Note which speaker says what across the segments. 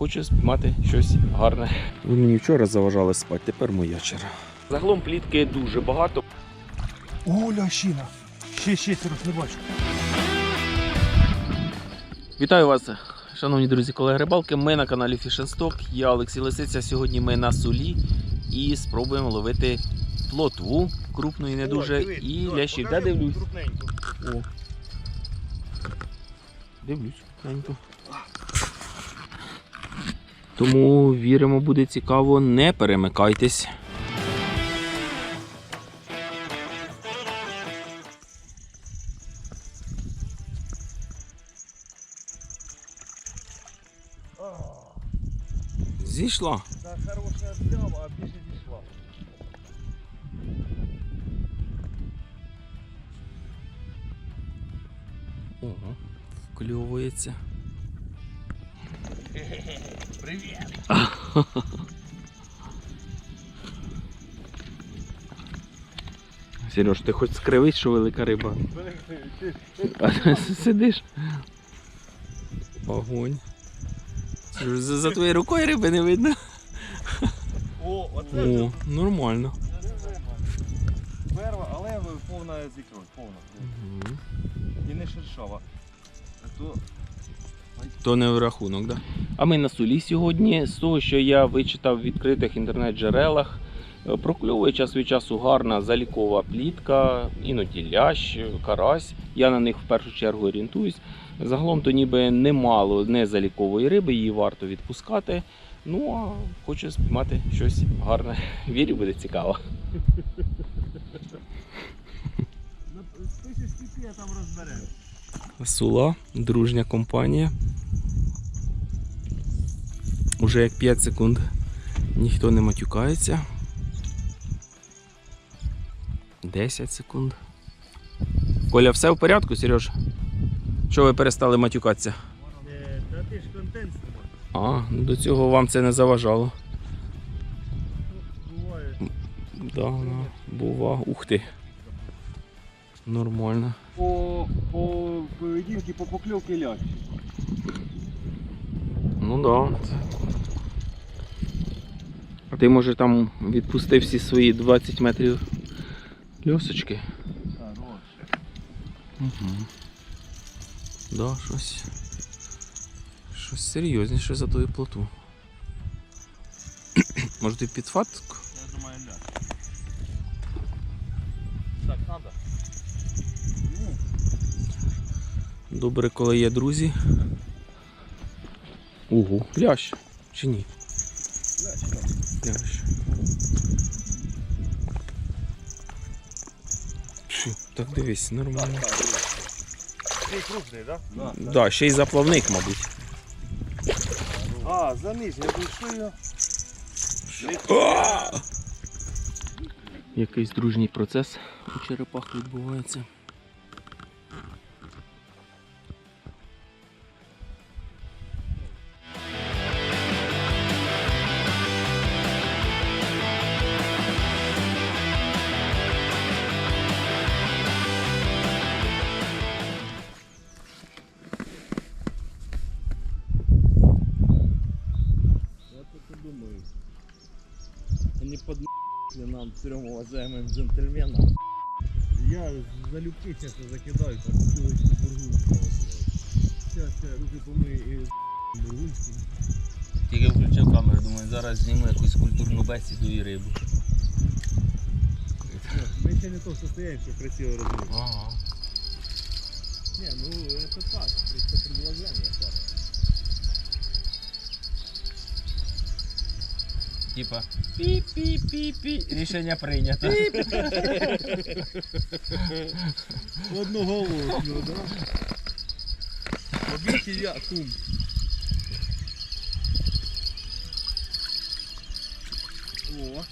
Speaker 1: хочу спіймати щось гарне. Ви мені вчора заважали спати, тепер моя черга. Загалом плітки дуже багато.
Speaker 2: О, лящина. Ще, ще, не бачу.
Speaker 1: Вітаю вас, шановні друзі, колеги рибалки. Ми на каналі Fish and Stock. Я Олексій Лисиця. Сьогодні ми на сулі і спробуємо ловити плотву крупну і не дуже. і лящів. Де дивлюсь? О. Дивлюсь, крупненько. Тому віримо, буде цікаво. Не перемикайтесь. Зійшла.
Speaker 2: Та хороша взяв, а більше дійшла.
Speaker 1: Ого, вкльовується.
Speaker 2: Привіт.
Speaker 1: Сереж, ти хоч скривись, що велика риба. А ти сидиш. Огонь. За, за твоєю рукою риби не видно.
Speaker 2: О, оце
Speaker 1: О, нормально.
Speaker 2: перва, але повна зікрой, повна.
Speaker 1: Мгм.
Speaker 2: І не шершава. А то
Speaker 1: То не в рахунок, да? А ми на сулі сьогодні. З того, що я вичитав в відкритих інтернет-джерелах, е, прокльовує час від часу гарна залікова плітка, іноді лящ, карась. Я на них в першу чергу орієнтуюсь. Загалом то ніби немало незалікової риби, її варто відпускати. Ну а хочу спіймати щось гарне. Вірю, буде цікаво.
Speaker 2: списі скільки я там розберемо.
Speaker 1: Сула, дружня компанія. Уже як 5 секунд ніхто не матюкається. 10 секунд. Коля, все в порядку, Сереж? Що ви перестали матюкатися?
Speaker 2: Та ти ж контент.
Speaker 1: А, ну до цього вам це не заважало.
Speaker 2: Буває.
Speaker 1: Да, да, бува. Ух ти. Нормально.
Speaker 2: По, по поведінці, по покльовки лящ.
Speaker 1: Ну да. А ти може там відпустив всі свої 20 метрів льосочки?
Speaker 2: Хороше.
Speaker 1: Угу. Да, щось. Щось серйозніше за тою плоту. Може ти під фатку? Добре, коли є друзі. Угу. Лящ. Чи ні?
Speaker 2: лящ, так.
Speaker 1: Так дивись, нормально.
Speaker 2: Цей крупний, так? Да?
Speaker 1: Да, ще й заплавник, мабуть.
Speaker 2: А, я дійшов його.
Speaker 1: Якийсь дружній процес у черепах відбувається.
Speaker 2: поднали нам трем уважаемым джентльменам. Я залюбки сейчас закидаю, как силочку бургунского. Сейчас я руки помию и бургунську.
Speaker 1: Тільки включив камеру, думаю, зараз зніму якусь культурну бесіду і рибу.
Speaker 2: Мы еще не то состояние, что красиво разрывать.
Speaker 1: Ага.
Speaker 2: Не, ну это так, просто предложение
Speaker 1: Типа пі-пі-пі-пі. Рішення прийнято.
Speaker 2: Одноголосно, да? Побійте я, кум. О,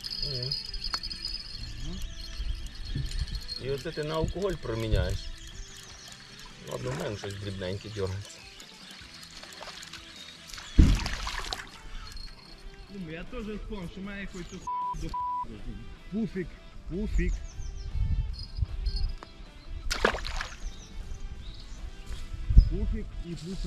Speaker 1: І оце ти на алкоголь проміняєш. Ладно, в мене щось дрібненьке дергається.
Speaker 2: Ну, я теж спомню, що має якусь до пуфік, пуфік. Пуфік і плюс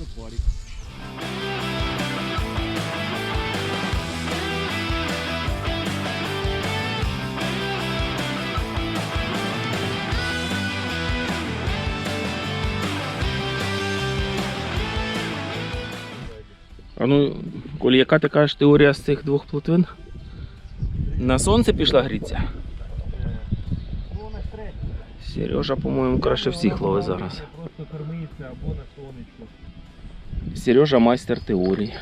Speaker 1: А ну, Колі, яка ти кажеш теорія з цих двох плотвин? На сонце пішла гріться?
Speaker 2: Третій.
Speaker 1: Сережа, по-моєму, краще всіх ловить зараз.
Speaker 2: Просто кормиться або на сонечку.
Speaker 1: Сережа майстер теорії.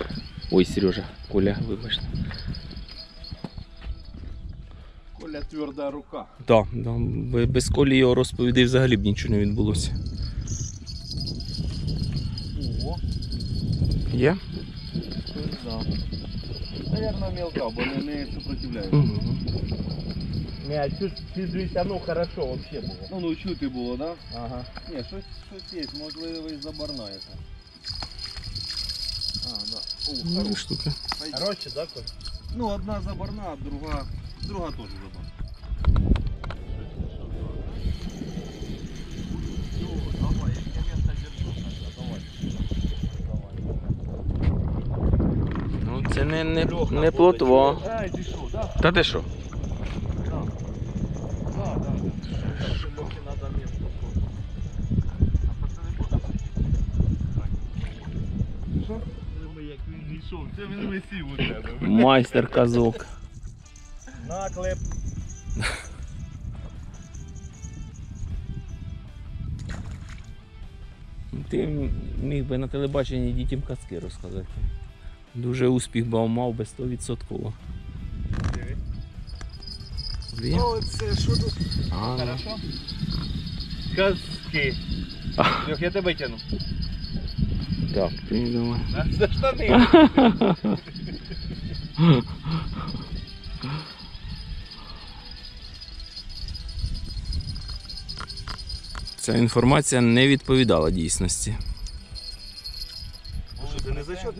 Speaker 1: Ой, Сережа, Коля, вибачте.
Speaker 2: Коля тверда рука.
Speaker 1: Так, да, бе- без Колі його розповідей взагалі б нічого не відбулося.
Speaker 2: Ого,
Speaker 1: Є?
Speaker 2: да. Наверное, мелка, бо не, не сопротивляється.
Speaker 1: Угу.
Speaker 2: Не, чуть, чуть, ну хорошо вообще було.
Speaker 3: Ну, ну чути було, да?
Speaker 2: Ага.
Speaker 3: Ні, щось, щось є, можливо, і забарна яка.
Speaker 2: А, да. О,
Speaker 1: Ну,
Speaker 2: хорош.
Speaker 1: штука.
Speaker 2: Короче, да, Коль?
Speaker 3: Ну, одна забарна, а друга, друга теж забарна.
Speaker 1: Не, не, не
Speaker 2: да?
Speaker 1: Та ти що?
Speaker 2: Це він висів у тебе.
Speaker 1: Майстер казок.
Speaker 2: Наклеп.
Speaker 1: Ти міг би на телебаченні дітям казки розказати. Дуже успіх би мав би 100%. Дві?
Speaker 2: Оце що тут?
Speaker 1: А.
Speaker 2: Хорошо? Казки. Льох, я тебе тяну.
Speaker 1: Так, ти думаєш.
Speaker 2: За штани.
Speaker 1: Ця інформація не відповідала дійсності.
Speaker 2: Що ти не за що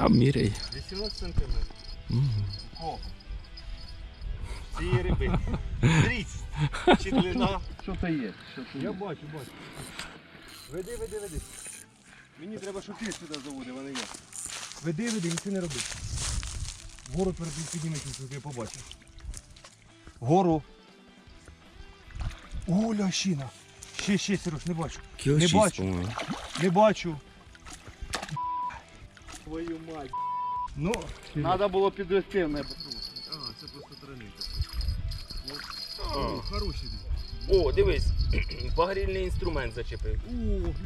Speaker 1: Там міряй.
Speaker 2: 18 сантиметрів.
Speaker 1: Мгм.
Speaker 2: О. Цієї риби. 30. Чи длина.
Speaker 3: Що то є? Що то
Speaker 2: Я бачу, бачу. Веди, веди, веди.
Speaker 3: Мені треба, щоб ти сюди заводив, а не я.
Speaker 2: Веди, веди, нічого не роби. Вгору перед піднімись, щоб я побачив. Вгору. О, лящина. Ще, ще, Сереж, не бачу.
Speaker 1: Кіло
Speaker 2: Не
Speaker 1: шість,
Speaker 2: бачу.
Speaker 1: по-моєму.
Speaker 2: Не бачу. Твою мать. Ну,
Speaker 3: Треба було підвести мене.
Speaker 2: А, це просто треника. О, хороший.
Speaker 1: О, дивись, багрільний інструмент зачепив.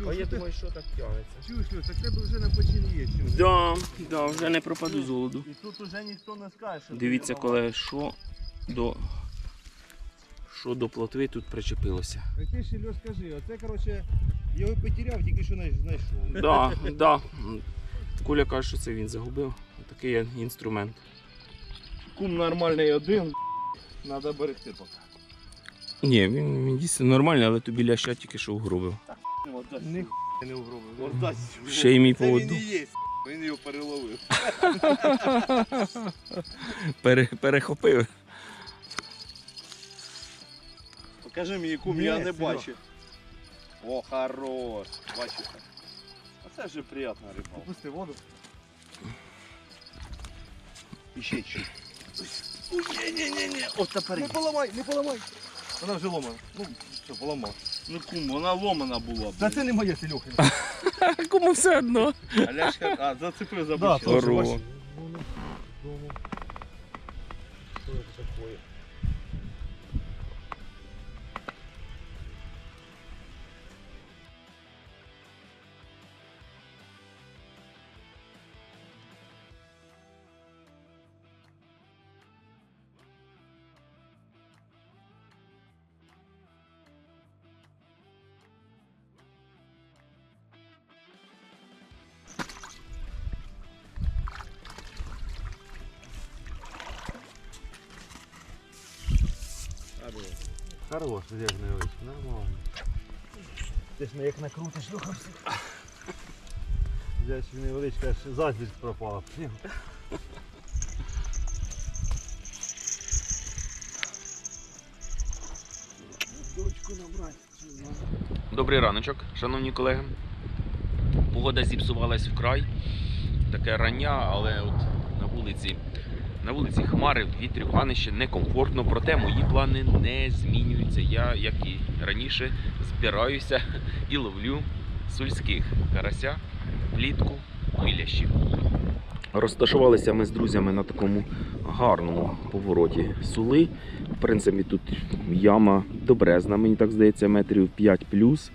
Speaker 2: О,
Speaker 1: А я думаю, що так тягнеться.
Speaker 2: чуєш, Льош, так тебе вже на почині є.
Speaker 1: Да, да, вже не пропаду з голоду.
Speaker 2: І тут уже ніхто не скаже, що
Speaker 1: Дивіться, коли що до. Що до плотви тут причепилося.
Speaker 2: Так ти ще Льош скажи, оце, коротше, я його потеряв, тільки що знайшов.
Speaker 1: Да, да. Коля каже, що це він загубив. Такий є інструмент.
Speaker 2: Кум нормальний один, треба берегти поки.
Speaker 1: Ні, він, він дійсно нормальний, але тобі ляща тільки що вгробив.
Speaker 2: Не хуй не угробив.
Speaker 1: Ще й мій
Speaker 3: Це він
Speaker 1: поводу.
Speaker 3: і є. Він його переловив.
Speaker 1: Пере, перехопив.
Speaker 3: Покажи мені кум,
Speaker 2: Ні,
Speaker 3: я не бачив. О, хорош. Бачите. А це приятно приємна
Speaker 2: Пусти воду.
Speaker 3: І ще чуть. Ні-ні-ні, от тепер.
Speaker 2: Не поламай, не поламай. Вона вже ломана. Ну, що, поламав.
Speaker 3: Ну кум, вона ломана була.
Speaker 2: Та це не моє Сельохи.
Speaker 1: Кому все одно.
Speaker 3: А а зацепив за
Speaker 2: Да,
Speaker 3: бочину.
Speaker 2: тоже,
Speaker 1: Здорово.
Speaker 2: Хорош, як невеличкий, нормально. Ти ж не як накрутиш, Льоха все. Взять невеличка, аж заздрість пропала. Дочку набрати.
Speaker 1: Добрий раночок, шановні колеги. Погода зіпсувалась вкрай. Таке рання, але от на вулиці, на вулиці хмари, вітрі, вітрюганище, некомфортно, проте мої плани не змінюються. Я, як і раніше, збираюся і ловлю сульських карася, плітку, ну. Розташувалися ми з друзями на такому гарному повороті сули. В принципі, тут яма добрезна, мені так здається, метрів 5 плюс.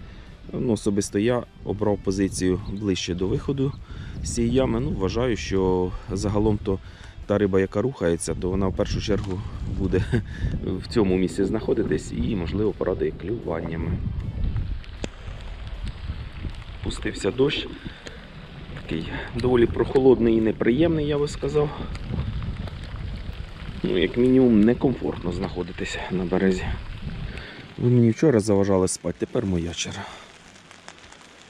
Speaker 1: Ну, особисто я обрав позицію ближче до виходу з цієї ями. Ну, вважаю, що загалом то та риба, яка рухається, то вона в першу чергу буде в цьому місці знаходитись і, можливо, порадує клюваннями. Пустився дощ. Такий доволі прохолодний і неприємний, я би сказав. Ну, як мінімум, некомфортно знаходитися на березі. Ви мені вчора заважали спати, тепер моя черга.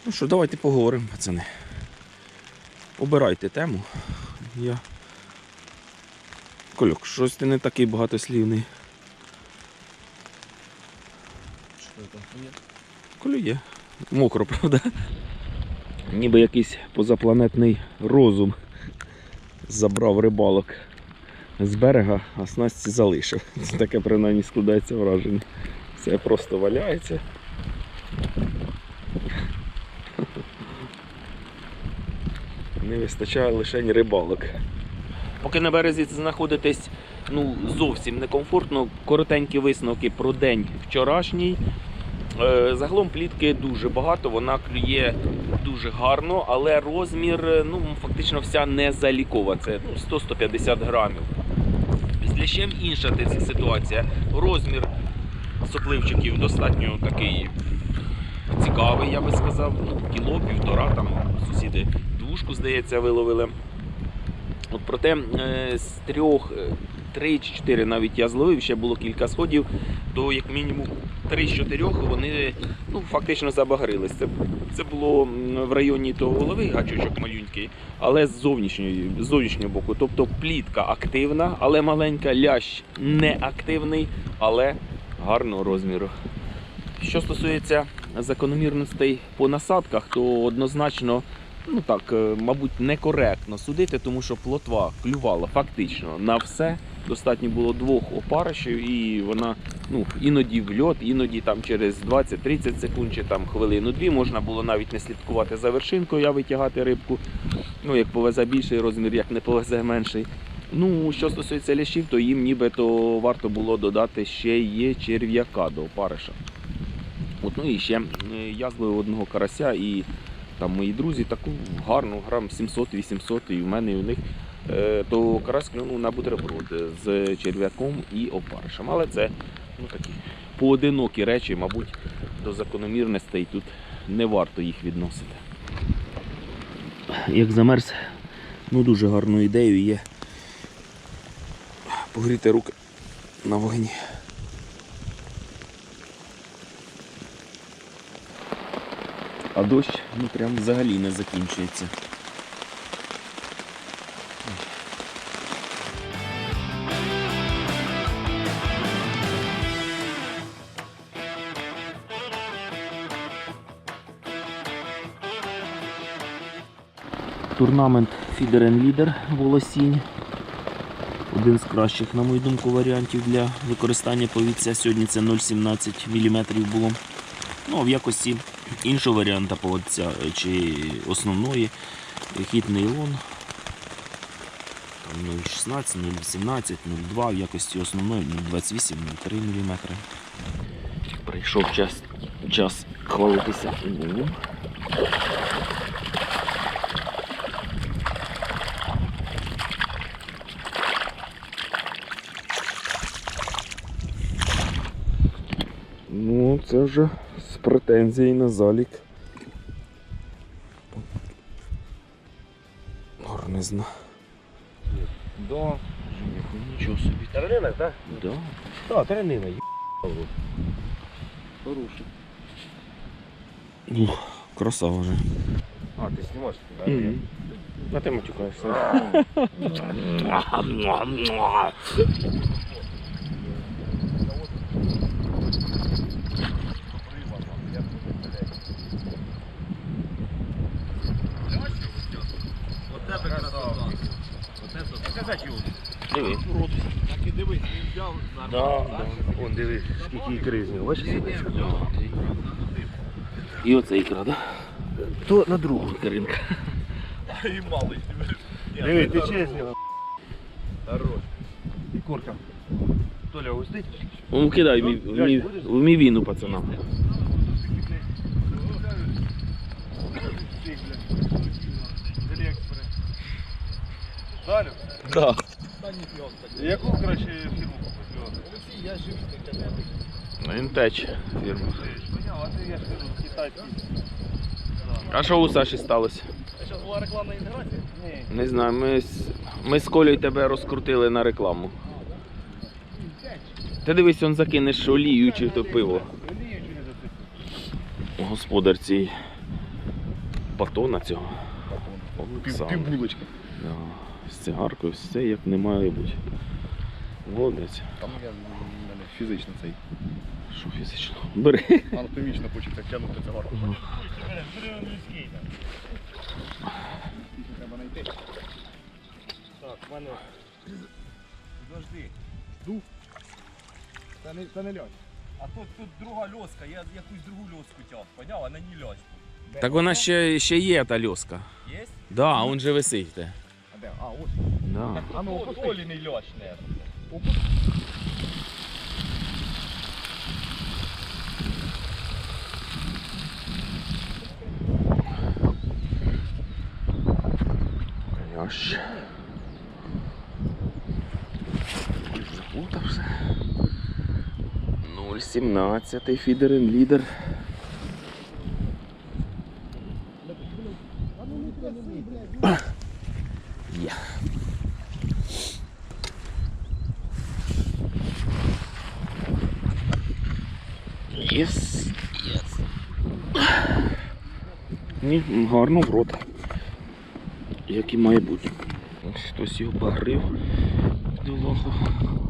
Speaker 1: Ну що, давайте поговоримо, пацани. Обирайте тему. Я. Кольок, щось ти не такий багатослівний.
Speaker 2: Що там? Ні.
Speaker 1: Колює. Мокро, правда? Ніби якийсь позапланетний розум забрав рибалок з берега, а снасті залишив. Це таке принаймні складається враження. Все просто валяється. Не вистачає лише рибалок. Поки на березі знаходитесь ну, зовсім некомфортно, коротенькі висновки про день вчорашній. Е, Загалом плітки дуже багато, вона клює дуже гарно, але розмір е, ну, фактично вся не залікова. Це ну, 100-150 грамів. З лящем інша ситуація. Розмір сопливчиків достатньо такий цікавий, я би сказав. Ну, кіло, півтора, там сусіди двушку, здається, виловили. От проте е, з трьох, е, три чи чотири навіть я зловив, ще було кілька сходів, то як мінімум три з чотирьох вони ну, фактично забагрились. Це, це було в районі того голови гачочок малюнький, але з зовнішньої, з зовнішнього боку. Тобто плітка активна, але маленька, лящ не активний, але гарного розміру. Що стосується закономірностей по насадках, то однозначно, ну так, е, мабуть, некоректно судити, тому що плотва клювала фактично на все. Достатньо було двох опаришів, і вона ну, іноді в льот, іноді там через 20-30 секунд чи там хвилину-дві можна було навіть не слідкувати за вершинкою, а витягати рибку. Ну, як повезе більший розмір, як не повезе менший. Ну, що стосується лящів, то їм нібито варто було додати ще є черв'яка до опариша. От, ну і ще е, я одного карася і там мої друзі таку гарну грам 700-800 і в мене і у них. Е, То карась клюнув на бутерброд з черв'яком і опаришем. Але це ну, такі поодинокі речі, мабуть, до закономірностей тут не варто їх відносити. Як замерз, ну дуже гарною ідеєю є погріти руки на вогні. А дощ ну прям взагалі не закінчується. Турнамент Feeder and Leader Волосінь. Один з кращих, на мою думку, варіантів для використання повітря. Сьогодні це 0,17 мм було. Ну, а в якості іншого варіанта поводця чи основної хід нейлон. 0,16, 0,18, 0,2 в якості основної 0,28, 0,3 мм. Прийшов час, час хвалитися. Ну, Ну, це вже з претензією на залік. Гарнизна.
Speaker 2: Да.
Speaker 1: Нічого собі.
Speaker 2: Тернина, так?
Speaker 1: Да.
Speaker 2: Так, тернина, є. Хороший.
Speaker 1: Ух, красава вже.
Speaker 2: А, ти знімаєш?
Speaker 1: А ти матюкаєшся.
Speaker 3: Оце би красава. Оце то. Показати його.
Speaker 1: Диви.
Speaker 3: Так і дивись, він взяв
Speaker 1: Да, да.
Speaker 2: Вон диви, скільки ікри з нього, бачиш?
Speaker 1: І оце ікра, да?
Speaker 2: То на другу.
Speaker 1: Ікринка.
Speaker 2: І малий.
Speaker 3: Диви, ти чесний.
Speaker 2: Хорош. І курка. Толя, густить?
Speaker 1: Ну, кидай в в мівіну пацанам.
Speaker 3: Далі?
Speaker 1: Да.
Speaker 3: Яку краще фірму
Speaker 2: тебе.
Speaker 1: Інтеч фірма.
Speaker 3: А
Speaker 1: що у Саші сталося?
Speaker 2: Зараз була рекламна інтеграція?
Speaker 3: Ні.
Speaker 1: Не знаю, ми, з- ми з Колею тебе розкрутили на рекламу. Ти дивись, он закинеш олію чи то пиво. Господар цей батона цього. Оксана.
Speaker 3: Півбулочки.
Speaker 1: Да. З цигаркою все як не має бути. Молодець.
Speaker 3: Там я в мене фізично цей.
Speaker 1: Що фізично? Бери.
Speaker 3: Анатомічно хочеться тягнути цигарку. Треба знайти.
Speaker 2: Так, в мене. Подожди. Жду. Та не, та не льось. А тут, тут друга льоска, я якусь другу льоску тяг, поняв, а на ній льось.
Speaker 1: Так вона ще, ще є та льоска.
Speaker 2: Є?
Speaker 1: Да, он же висить. те.
Speaker 3: А де? А, ось.
Speaker 1: Да.
Speaker 2: А ну, Оліний льош, не.
Speaker 1: Лящ. Запутався. 0,17 фідерен лідер. Ні, гарно в рот. Як і має бути. Ось Хтось його багрив. Бідолаху.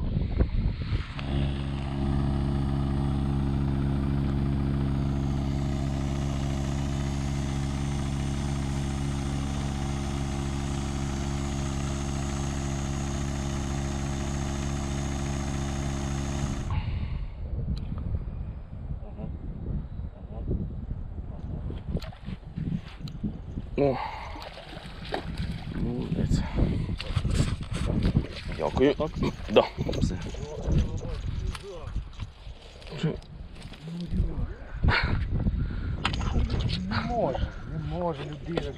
Speaker 1: О. Молодець. Дякую. Так? Да. Все. Вже
Speaker 2: Не може, не може людина.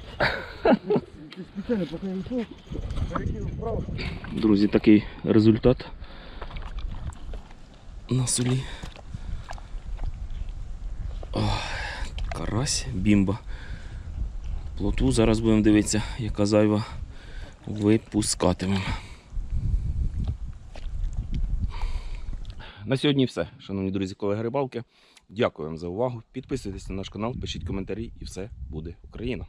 Speaker 2: Спеціально поки не йшов, перекинув вправо.
Speaker 1: Друзі, такий результат на солі. Ох, карась, бімба. Плотву зараз будемо дивитися, яка зайва випускатимемо. На сьогодні все, шановні друзі, колеги рибалки. Дякую вам за увагу. Підписуйтесь на наш канал, пишіть коментарі і все буде Україна.